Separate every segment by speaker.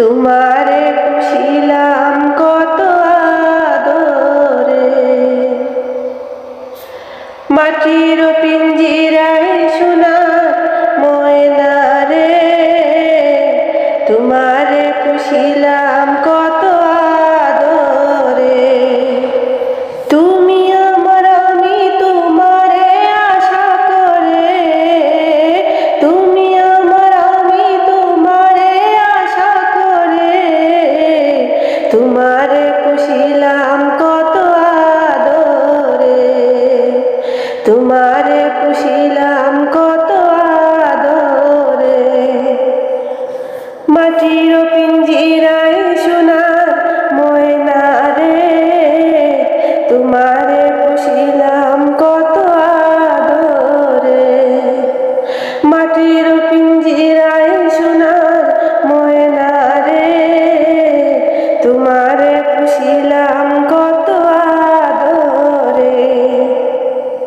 Speaker 1: তোমারে ছিলাম কত আদরে। মাটির পিঞ্জিরায় সোনা তোমারে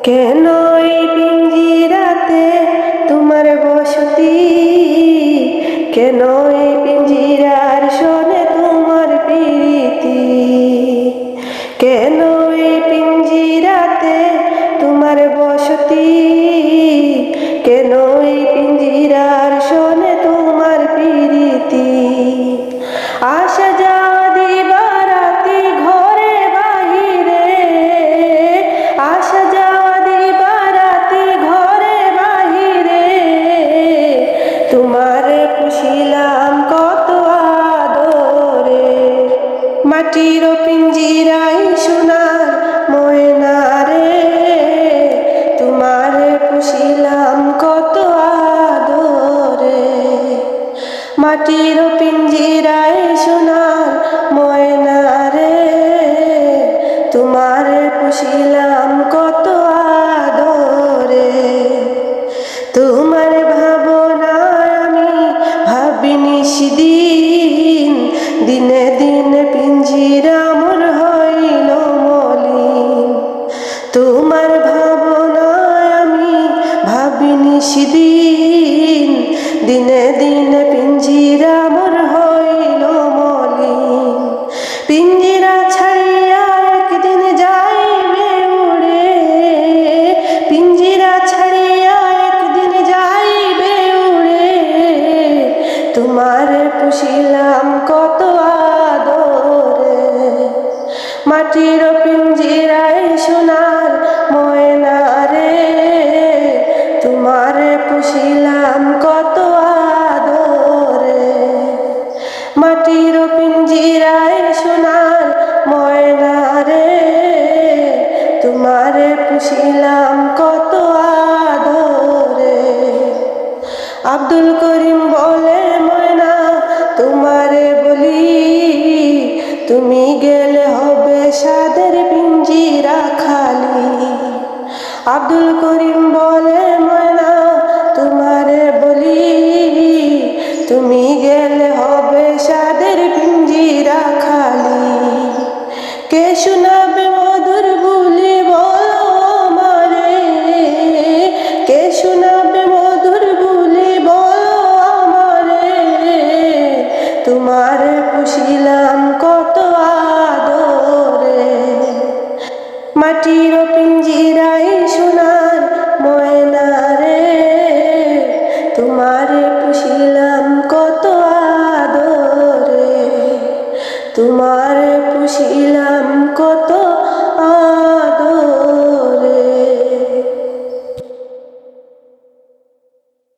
Speaker 1: কেন এই পিঞ্জিরাতে তোমার বসতি? কেন এই পিঞ্জিরার শোনে তোমার প্রীতি? কেন এই পিঞ্জিরাতে তোমার বসতি? মাটির পিঞ্জিরাই সেদিন দিনে দিনে পিঞ্জিরা মর হইল মলিন। পিঞ্জিরা ছাড়িয়া একদিন যাইবে উড়ে। পিঞ্জিরা ছাড়িয়া একদিন যাইবে উড়ে। তোমার মাটির পিঞ্জিরায় সোনার ময়না রে তোমারে পুষিলাম কত আদরে। আব্দুল করিম বলে, ময়না, তোমারে বলি, তুমি গেলে হবে সাদের পিঞ্জিরা খালি। আব্দুল করিম বলে শোনাবে মধুর বুলি বলো আমারে। কে শোনাবে মধুর বলো আমারে। তোমার পুষিলাম কত আদরে। মাটির